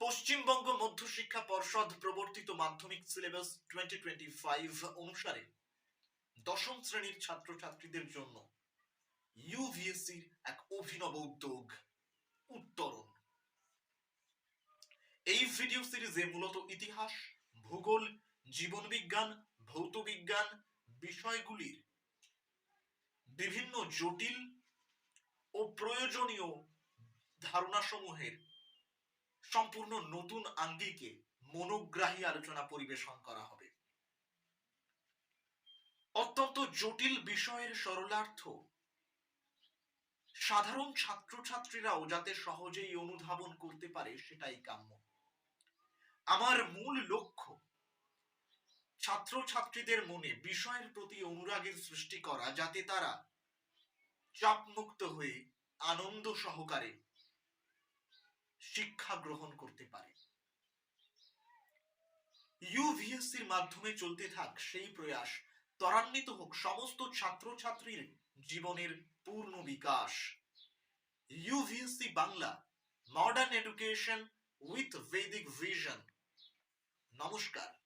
পশ্চিমবঙ্গ মধ্যশিক্ষা পর্ষদ প্রবর্তিত মাধ্যমিক সিলেবাস টোয়েন্টি টোয়েন্টি ফাইভ অনুসারে দশম শ্রেণির ছাত্রছাত্রীদের জন্য ইউভিএসসির এক অভিনব উদ্যোগ, উত্তরণ। এই ভিডিও সিরিজে মূলত ইতিহাস, ভূগোল, জীবনবিজ্ঞান, ভৌতবিজ্ঞান বিষয়গুলির বিভিন্ন জটিল ও প্রয়োজনীয় ধারণাসমূহের সম্পূর্ণ নতুন আঙ্গিকে মনোগ্রাহী আলোচনা পরিবেশন করা হবে। অত্যন্ত জটিল বিষয়ের সরলার্থ, সাধারণ ছাত্রছাত্রীরাও যাতে সহজেই অনুধাবন করতে পারে সেটাই কাম্য। আমার মূল লক্ষ্য, ছাত্রছাত্রীদের মনে বিষয়ের প্রতি অনুরাগের সৃষ্টি করা, যাতে তারা চাপমুক্ত হয়ে আনন্দ সহকারে শিক্ষা গ্রহণ করতে পারে। ইউভিএসসির মাধ্যমে চলতে থাক সেই প্রয়াস, ত্বরান্বিত হোক সমস্ত ছাত্রছাত্রীর জীবনের পূর্ণ বিকাশ। UVSC Bangla modern education with Vedic vision নমস্কার।